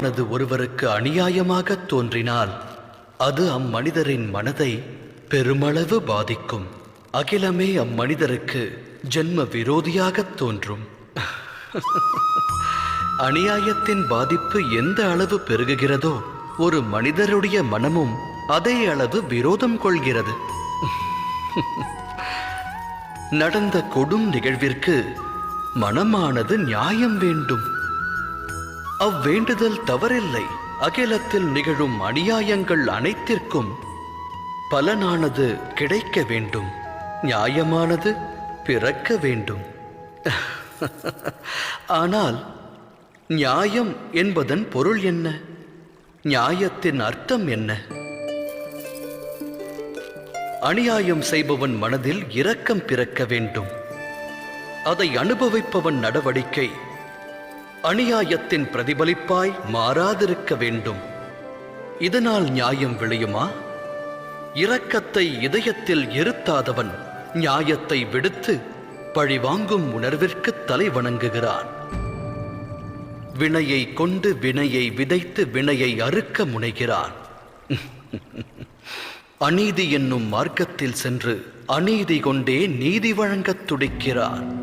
நியாயமானது ஒருவருக்கு அநியாயமாக தோன்றினால் அது அம்மனிதரின் மனதை பெருமளவு பாதிக்கும். அகிலமே அம்மனிதருக்கு ஜென்ம விரோதியாக தோன்றும். அநியாயத்தின் பாதிப்பு எந்த அளவு பெருகுகிறதோ ஒரு மனிதருடைய மனமும் அதே அளவு விரோதம் கொள்கிறது. நடந்த கொடும் நிகழ்விற்கு மனமானது நியாயம் வேண்டும். அவ்வேண்டுதல் தவறில்லை. அகிலத்தில் நிகழும் அநியாயங்கள் அனைத்திற்கும் பலனானது கிடைக்க வேண்டும். நியாயமானது பிறக்க வேண்டும். ஆனால் நியாயம் என்பதன் பொருள் என்ன? நியாயத்தின் அர்த்தம் என்ன? அநியாயம் செய்பவன் மனதில் இரக்கம் பிறக்க வேண்டும். அதை அனுபவிப்பவன் நடவடிக்கை அநியாயத்தின் பிரதிபலிப்பாய் மாறாதிருக்க வேண்டும். இதனால் நியாயம் விளையுமா? இரக்கத்தை இதயத்தில் இருத்தாதவன் நியாயத்தை விடுத்து பழிவாங்கும் உணர்விற்கு தலை வணங்குகிறான். வினையை கொண்டு வினையை விதைத்து வினையை அறுக்க முனைகிறான். அநீதி என்னும் மார்க்கத்தில் சென்று அநீதி கொண்டே நீதி வழங்கத் துடிக்கிறான்.